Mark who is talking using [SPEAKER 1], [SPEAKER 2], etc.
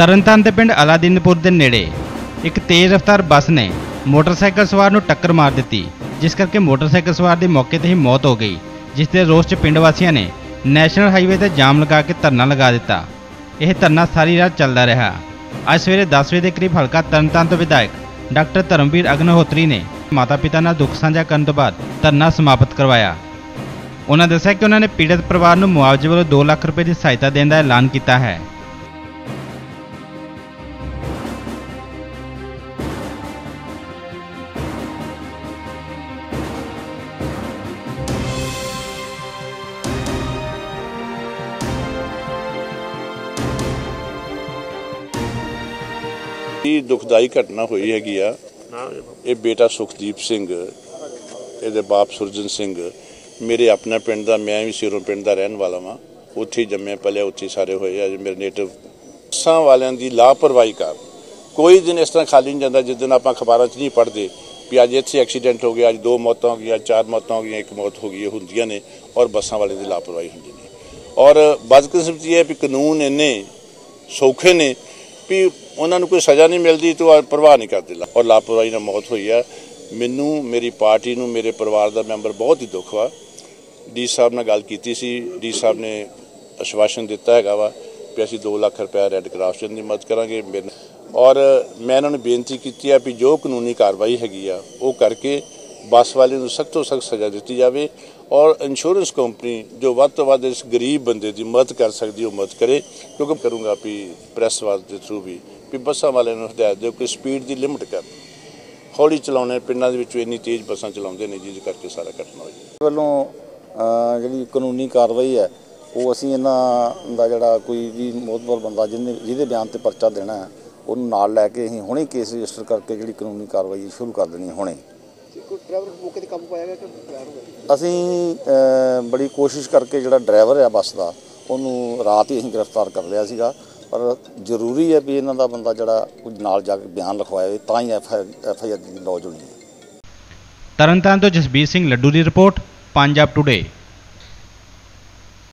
[SPEAKER 1] ਤਰਨਤਾਰਨ ਦੇ ਪਿੰਡ ਅਲਾਦੀਨਪੁਰ ਦੇ ਨੇੜੇ ਇੱਕ ਤੇਜ਼ ਰਫ਼ਤਾਰ ਬੱਸ ਨੇ ਮੋਟਰਸਾਈਕਲ ਸਵਾਰ ਨੂੰ ਟੱਕਰ ਮਾਰ ਦਿੱਤੀ, ਜਿਸ ਕਰਕੇ ਮੋਟਰਸਾਈਕਲ ਸਵਾਰ ਦੀ ਮੌਕੇ ਤੇ ਹੀ ਮੌਤ ਹੋ ਗਈ, ਜਿਸ ਦੇ ਰੋਸ 'ਚ ਪਿੰਡ ਵਾਸੀਆਂ ਨੇ ਨੈਸ਼ਨਲ ਹਾਈਵੇ ਤੇ ਜਾਮ ਲਗਾ ਕੇ ਧਰਨਾ ਲਗਾ ਦਿੱਤਾ। ਇਹ ਧਰਨਾ ਸਾਰੀ ਰਾਤ ਚੱਲਦਾ ਰਿਹਾ। ਅੱਜ ਸਵੇਰੇ 10 ਵਜੇ ਦੇ ਕਰੀਬ ਹਲਕਾ ਤਰਨਤਾਰਨ ਤੋਂ ਵਿਧਾਇਕ ਡਾਕਟਰ ਧਰਮਵੀਰ ਅਗਨਹੋਤਰੀ ਨੇ ਮਾਤਾ-ਪਿਤਾ ਨਾਲ ਦੁੱਖ ਸਾਂਝਾ ਕਰਨ ਤੋਂ ਬਾਅਦ ਧਰਨਾ ਸਮਾਪਤ ਕਰਵਾਇਆ। ਉਹਨਾਂ ਦੱਸਿਆ ਕਿ ਉਹਨਾਂ ਨੇ ਪੀੜਤ ਪਰਿਵਾਰ ਨੂੰ ਮੁਆਵਜ਼ੇ ਵੱਲੋਂ 2 ਲੱਖ ਰੁਪਏ ਦੀ ਸਹਾਇਤਾ ਦੇਣ ਦਾ ਐਲਾਨ ਕੀਤਾ ਹੈ।
[SPEAKER 2] ਇਹ ਦੁਖਦਾਈ ਘਟਨਾ ਹੋਈ ਹੈਗੀ ਆ। ਇਹ ਬੇਟਾ ਸੁਖਦੀਪ ਸਿੰਘ, ਇਹਦੇ ਬਾਪ ਸੁਰਜਨ ਸਿੰਘ। ਮੇਰੇ ਆਪਣਾ ਪਿੰਡ ਦਾ, ਮੈਂ ਵੀ ਸਿਰੋਂ ਪਿੰਡ ਦਾ ਰਹਿਣ ਵਾਲਾ ਵਾਂ। ਉੱਥੇ ਹੀ ਜੰਮਿਆ ਪਲਿਆ, ਉੱਥੇ ਸਾਰੇ ਹੋਏ ਅੱਜ ਮੇਰੇ ਨੇਟਿਵ ਸਾਂ ਵਾਲਿਆਂ ਦੀ ਲਾਪਰਵਾਹੀ ਕਰ। ਕੋਈ ਦਿਨ ਇਸ ਤਰ੍ਹਾਂ ਖਾਲੀ ਨਹੀਂ ਜਾਂਦਾ, ਜਿਸ ਦਿਨ ਆਪਾਂ ਅਖਬਾਰਾਂ 'ਚ ਨਹੀਂ ਪੜ੍ਹਦੇ। ਵੀ ਅੱਜ ਇੱਥੇ ਐਕਸੀਡੈਂਟ ਹੋ ਗਿਆ, ਅੱਜ ਦੋ ਮੌਤਾਂ ਹੋ ਗਈਆਂ, ਚਾਰ ਮੌਤਾਂ ਹੋ ਗਈਆਂ, ਇੱਕ ਮੌਤ ਹੋ ਗਈ, ਇਹ ਹੁੰਦੀਆਂ ਨੇ ਔਰ ਬੱਸਾਂ ਵਾਲੇ ਦੀ ਲਾਪਰਵਾਹੀ ਹੁੰਦੀ ਨੇ। ਔਰ ਬਦਕਿਸਮਤੀ ਇਹ ਹੈ ਵੀ ਕਾਨੂੰਨ ਇੰਨੇ ਸੌਖੇ ਨੇ ਵੀ ਉਹਨਾਂ ਨੂੰ ਕੋਈ ਸਜ਼ਾ ਨਹੀਂ ਮਿਲਦੀ ਤੇ ਉਹ ਪਰਵਾਹ ਨਹੀਂ ਕਰਦੇ। ਲਾ- ਔਰ ਲਾਪਰਵਾਹੀ ਨਾਲ ਮੌਤ ਹੋਈ ਆ ਮੈਨੂੰ, ਮੇਰੀ ਪਾਰਟੀ ਨੂੰ, ਮੇਰੇ ਪਰਿਵਾਰ ਦਾ ਮੈਂਬਰ ਬਹੁਤ ਹੀ ਦੁੱਖ ਵਾ। ਡੀ ਸਾਹਿਬ ਨਾਲ ਗੱਲ ਕੀਤੀ ਸੀ। ਡੀ ਸਾਹਿਬ ਨੇ ਅਸ਼ਵਾਸਨ ਦਿੱਤਾ ਹੈਗਾ ਵਾ ਵੀ ਅਸੀਂ 2 ਲੱਖ ਰੁਪਏ ਰੈੱਡ ਕਰਾਸ ਚੰਦ ਦੀ ਮਦਦ ਕਰਾਂਗੇ। ਮੇਰੇ ਔਰ ਮੈਂ ਇਹਨਾਂ ਨੂੰ ਬੇਨਤੀ ਕੀਤੀ ਆ ਵੀ ਜੋ ਕਾਨੂੰਨੀ ਕਾਰਵਾਈ ਹੈਗੀ ਆ, ਉਹ ਕਰਕੇ ਬੱਸ ਵਾਲੇ ਨੂੰ ਸਖਤ ਤੋਂ ਸਖਤ ਸਜ਼ਾ ਦਿੱਤੀ ਜਾਵੇ। ਔਰ ਇੰਸ਼ੋਰੈਂਸ ਕੰਪਨੀ ਜੋ ਵੱਧ ਤੋਂ ਵੱਧ ਇਸ ਗਰੀਬ ਬੰਦੇ ਦੀ ਮਦਦ ਕਰ ਸਕਦੀ ਉਹ ਮਦਦ ਕਰੇ, ਕਿਉਂਕਿ ਕਰੂੰਗਾ ਵੀ ਪ੍ਰੈਸ ਵਾਲ ਦੇ ਥਰੂ ਵੀ ਵੀ ਬੱਸਾਂ ਵਾਲਿਆਂ ਨੂੰ ਹਦਾਇਤ ਦਿਓ ਕਿ ਸਪੀਡ ਦੀ ਲਿਮਟ ਕਰ। ਹੌਲੀ ਚਲਾਉਣੇ, ਪਿੰਡਾਂ ਦੇ ਵਿੱਚ ਇੰਨੀ ਤੇਜ਼ ਬੱਸਾਂ ਚਲਾਉਂਦੇ ਨੇ, ਜਿਹਦੇ ਕਰਕੇ ਸਾਰਾ ਘਟਨਾ ਹੋਈ
[SPEAKER 3] ਵੱਲੋਂ ਜਿਹੜੀ ਕਾਨੂੰਨੀ ਕਾਰਵਾਈ ਹੈ, ਉਹ ਅਸੀਂ ਇਹਨਾਂ ਦਾ ਜਿਹੜਾ ਕੋਈ ਵੀ ਮੋਤਬਰ ਬੰਦਾ ਜਿਹਨੇ, ਜਿਹਦੇ ਬਿਆਨ ਤੇ ਪਰਚਾ ਦੇਣਾ ਹੈ, ਉਹਨੂੰ ਨਾਲ ਲੈ ਕੇ ਅਸੀਂ ਹੁਣੇ ਕੇਸ ਰਜਿਸਟਰ ਕਰਕੇ ਜਿਹੜੀ ਕਾਨੂੰਨੀ ਕਾਰਵਾਈ ਸ਼ੁਰੂ ਕਰ ਦੇਣੀ ਹੁਣੇ।
[SPEAKER 4] ਕੋਈ ਡਰਾਈਵਰ ਮੌਕੇ ਤੇ ਕਾਬੂ ਪਾਇਆ ਗਿਆ ਕਿ ਫਰਾਰ ਹੋ ਗਿਆ?
[SPEAKER 3] ਅਸੀਂ ਅਹ, ਬੜੀ ਕੋਸ਼ਿਸ਼ ਕਰਕੇ ਜਿਹੜਾ ਡਰਾਈਵਰ ਹੈ ਬੱਸ ਦਾ ਉਹਨੂੰ ਰਾਤ ਹੀ ਅਸੀਂ ਗ੍ਰਿਫਤਾਰ ਕਰ ਲਿਆ ਸੀਗਾ। ਪਰ ਜ਼ਰੂਰੀ ਹੈ ਵੀ ਇਹਨਾਂ ਦਾ ਬੰਦਾ ਜਿਹੜਾ ਉਹ ਨਾਲ ਜਾ ਕੇ ਬਿਆਨ ਲਿਖਵਾਏ ਤਾਂ ਹੀ ਐਫ ਆਈ ਆਰ ਦੀ ਲੌਜ ਹੋਣੀ ਹੈ।
[SPEAKER 1] ਤਰਨਤਾਰਨ ਤੋਂ ਜਸਬੀਰ ਸਿੰਘ ਲੱਡੂ ਦੀ ਰਿਪੋਰਟ ਪੰਜਾਬ ਟੁਡੇ